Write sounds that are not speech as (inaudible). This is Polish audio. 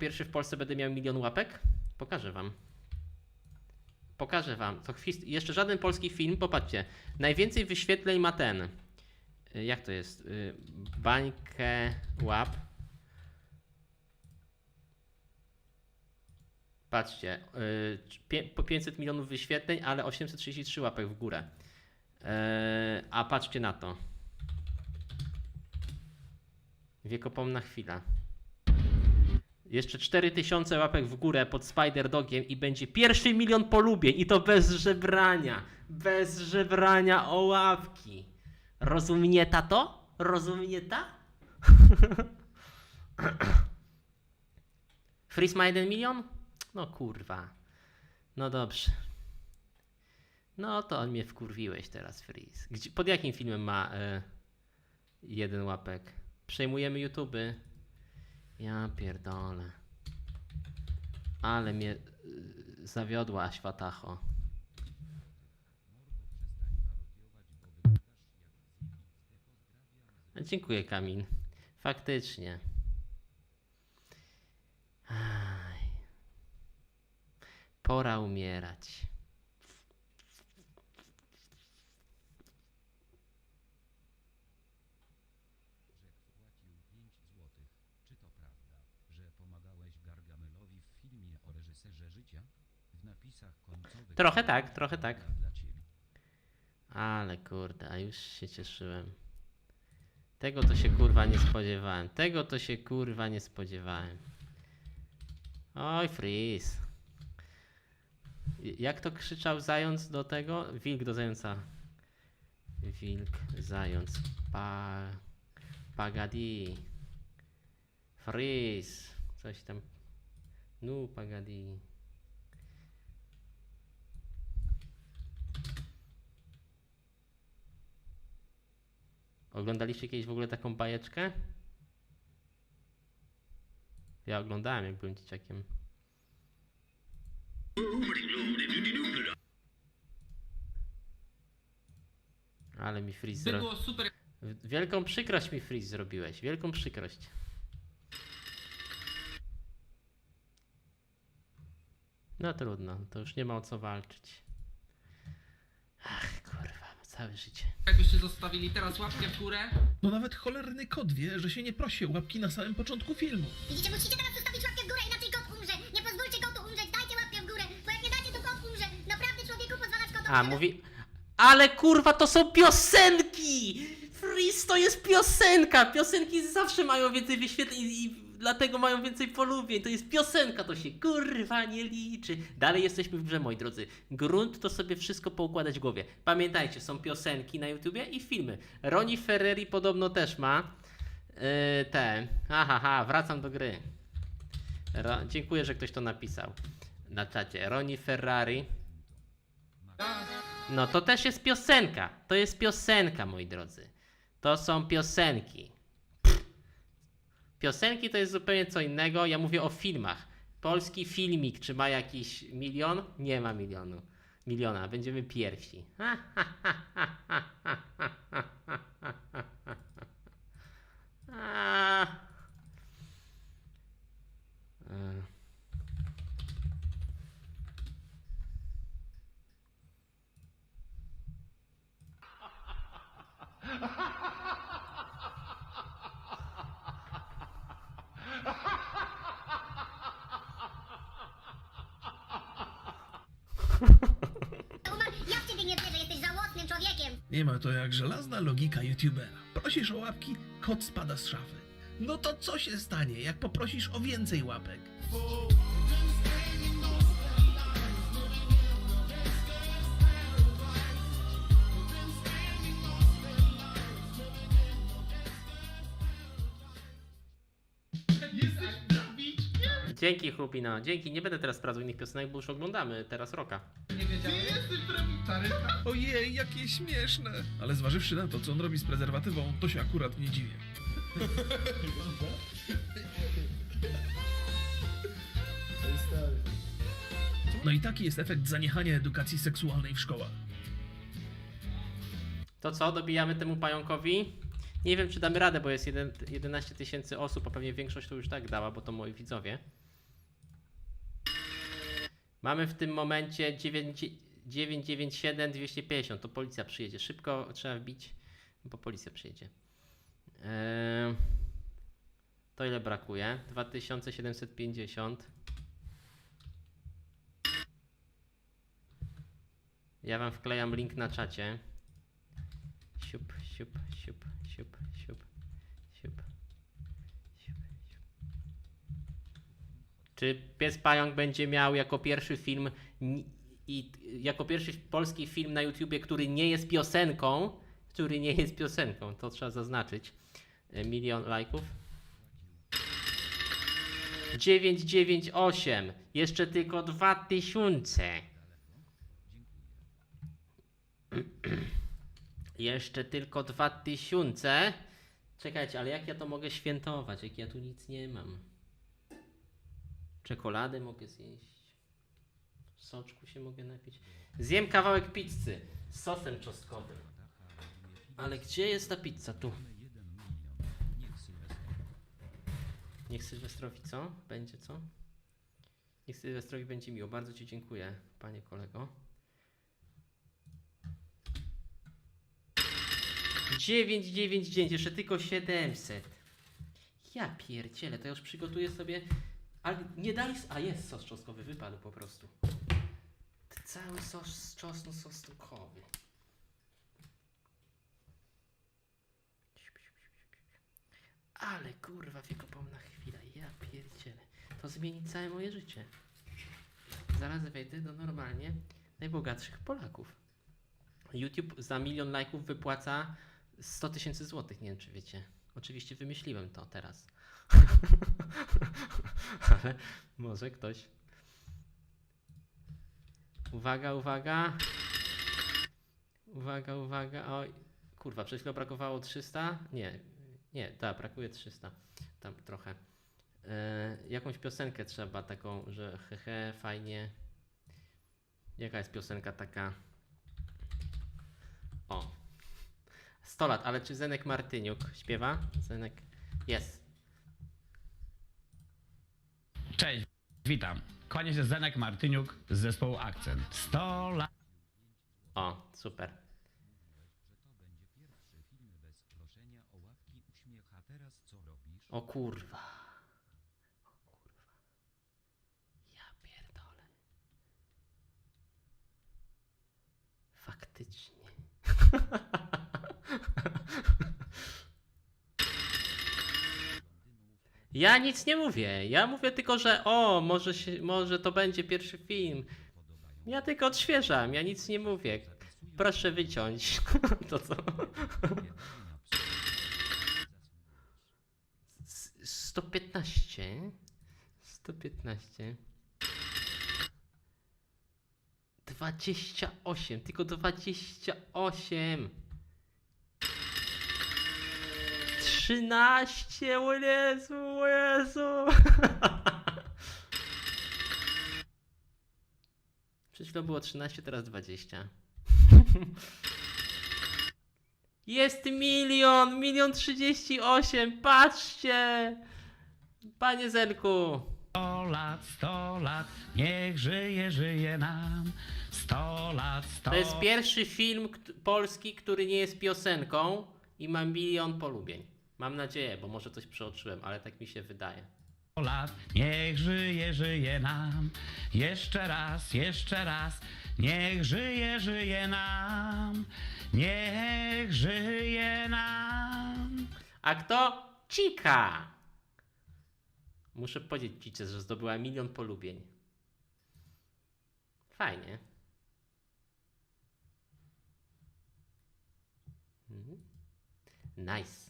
pierwszy w Polsce będę miał milion łapek? Pokażę wam. Pokażę wam. To chwist... Jeszcze żaden polski film, popatrzcie. Najwięcej wyświetleń ma ten. Y, Jak to jest? Y, Bańkę łap. Patrzcie, y, po 500 milionów wyświetleń, ale 833 łapek w górę. A patrzcie na to. Wiekopomna chwila. Jeszcze 4000 łapek w górę pod Spider-Dogiem i będzie pierwszy milion polubień i to bez żebrania. Bez żebrania o łapki. Rozumie ta (coughs) to? Rozumie ta? Freeze ma 1 milion? No kurwa. No dobrze. No to mnie wkurwiłeś teraz, Freeze. Pod jakim filmem ma e, jeden łapek? Przejmujemy YouTube. Ja pierdolę. Ale mnie y, zawiodła światacho. Dziękuję, Kamil. Faktycznie. Pora umierać. Trochę tak, trochę tak. Ale kurde, a już się cieszyłem. Tego to się kurwa nie spodziewałem. Tego to się kurwa nie spodziewałem. Oj, Freeze. Jak to krzyczał zając do tego? Wilk do zająca. Wilk, zając. Pa... Pagadi. Freeze. Coś tam. Nu, pagadi. Oglądaliście kiedyś w ogóle taką bajeczkę? Ja oglądałem, jak byłem dzieciakiem. Ale mi Freeze To zro... było super. Wielką przykrość mi Freeze zrobiłeś. Wielką przykrość. No trudno, to już nie ma o co walczyć. Całe życie. Jakbyście zostawili teraz łapkę w górę, No nawet cholerny kot wie, że się nie prosi o łapki na samym początku filmu. Widzicie, musicie teraz zostawić łapkę w górę, inaczej kot umrze. Nie pozwólcie kotu umrzeć, dajcie łapkę w górę, bo jak nie dacie, to kot umrze. Naprawdę człowieku pozwalać kotom A, umrzeć? mówi. Ale kurwa, to są piosenki! To jest piosenka! Piosenki zawsze mają więcej wyświetleń i, i dlatego mają więcej polubień. To jest piosenka, to się kurwa nie liczy. Dalej jesteśmy w grze, moi drodzy. Grunt to sobie wszystko poukładać w głowie. Pamiętajcie, są piosenki na YouTubie i filmy. Roni Ferreri podobno też ma. Yy, te. Aha, ha, wracam do gry. Ro, dziękuję, że ktoś to napisał na czacie. Roni Ferrari. No to też jest piosenka. To jest piosenka, moi drodzy. To są piosenki. Piosenki to jest zupełnie co innego. Ja mówię o filmach. Polski filmik, czy ma jakiś milion? Nie ma milionu. Miliona. Będziemy pierwsi. (laughs) A. E ja w ciebie nie wierzę, jesteś żałosnym Nie ma to jak żelazna logika youtubera. Prosisz o łapki, kot spada z szafy. No to co się stanie, jak poprosisz o więcej łapek? Dzięki Chrupino, dzięki. Nie będę teraz sprawdzał innych piosenek, bo już oglądamy teraz Roka. nie wiedziałem. Ojej, jakie śmieszne. Ale zważywszy na to, co on robi z prezerwatywą, to się akurat nie dziwię. No i taki jest efekt zaniechania edukacji seksualnej w szkołach. To co, dobijamy temu pająkowi? Nie wiem, czy damy radę, bo jest jeden, 11 tysięcy osób, a pewnie większość to już tak dała, bo to moi widzowie. Mamy w tym momencie 9 997 250. To policja przyjedzie. Szybko trzeba wbić, bo policja przyjedzie. Eee, to ile brakuje? 2750. Ja wam wklejam link na czacie. Siup, siup, siup, siup, siup, siup. Czy Pies Pająk będzie miał jako pierwszy film i jako pierwszy polski film na YouTubie, który nie jest piosenką, który nie jest piosenką, to trzeba zaznaczyć. E, Milion lajków. 998. Jeszcze tylko 2000. (clears throat) Jeszcze tylko 2000. Czekajcie, ale jak ja to mogę świętować, jak ja tu nic nie mam? Czekoladę mogę zjeść. Soczku się mogę napić. Zjem kawałek pizzy z sosem czosnkowym. Ale gdzie jest ta pizza? Tu. Niech Sylwestrowi co? Będzie co? Niech Sylwestrowi będzie miło. Bardzo Ci dziękuję, panie kolego. 999, jeszcze tylko 700. Ja pierdzielę, to ja już przygotuję sobie. Ale nie dali. A jest sos czosnkowy, wypadł po prostu. Cały sos czosnu, sos tukowy. Ale kurwa, wiekopomna chwila. Ja pierdzielę. To zmieni całe moje życie. Zaraz wejdę do normalnie najbogatszych Polaków. YouTube za milion lajków wypłaca 100 tysięcy złotych. Nie wiem, czy wiecie. Oczywiście wymyśliłem to teraz. (laughs) Ale może ktoś. Uwaga, uwaga. Uwaga, uwaga. Oj, kurwa, przed chwilą brakowało 300? Nie, nie, tak, brakuje 300. Tam trochę. E, jakąś piosenkę trzeba taką, że hehe, fajnie. Jaka jest piosenka taka? O. 100 lat, ale czy Zenek Martyniuk śpiewa? Zenek. Jest. Witam. Kłania się Zenek Martyniuk z zespołu Akcent. 100 lat. O, super. O kurwa. O kurwa. Ja pierdolę. Faktycznie. Ja nic nie mówię. Ja mówię tylko, że o, może, się, może to będzie pierwszy film. Ja tylko odświeżam, ja nic nie mówię. Proszę wyciąć. (laughs) To co? S- 115. 115. 28, tylko 28. 13, o Jezu, o Jezu. (laughs) Przed chwilą było 13, teraz 20. (laughs) Jest milion, milion trzydzieści osiem, patrzcie! Panie Zenku, 100 lat, 100 lat. Niech żyje, żyje nam. 100 lat, 100 to jest pierwszy film kt- polski, który nie jest piosenką i ma milion polubień. Mam nadzieję, bo może coś przeoczyłem, ale tak mi się wydaje. lat. Niech żyje, żyje nam. Jeszcze raz, jeszcze raz. Niech żyje, żyje nam. Niech żyje nam. A kto? Cika! Muszę powiedzieć Cice, że zdobyła milion polubień. Fajnie. Mhm. Nice.